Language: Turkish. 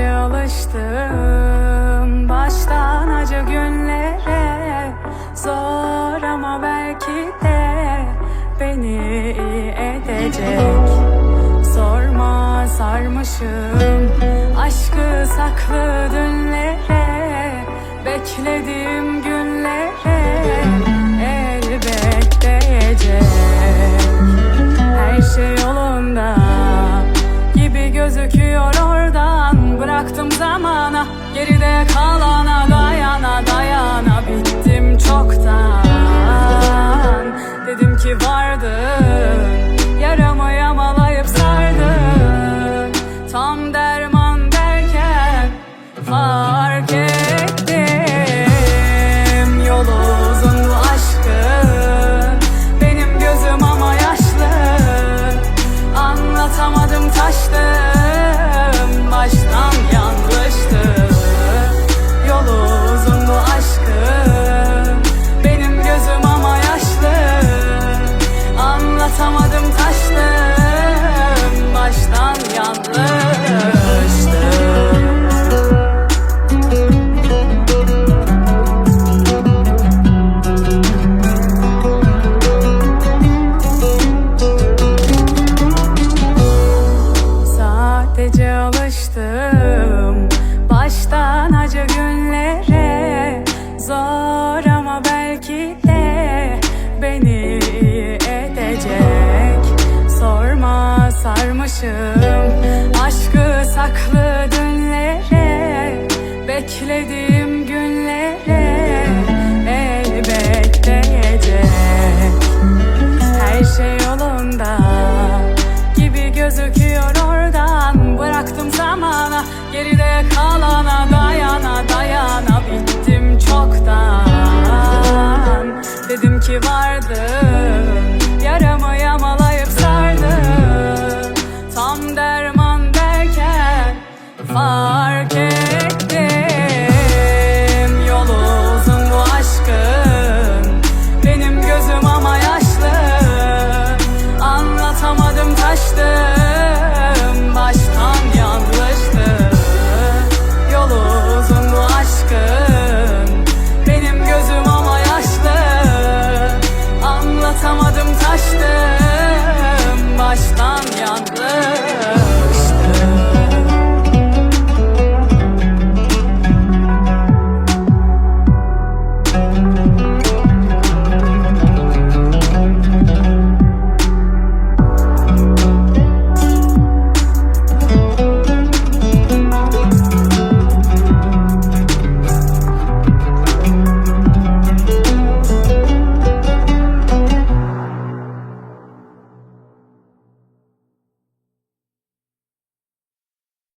alıştım. Baştan acı günlere Zor ama belki de beni iyi edecek. Sorma sarmışım. Aşkı saklı dünlere Beklediğim günlere elbet değecek. Her şey yolunda gibi gözüküyor oradan Bıraktım zamana geride kalana dayana dayana Bittim Almışım aşkı saklı dünlere Beklediğim günlere elbette gece Her şey yolunda gibi gözüküyor oradan. Bıraktım zamana geride kalana dayana dayana. Bittim çoktan. Dedim ki vardır derman derken fark et.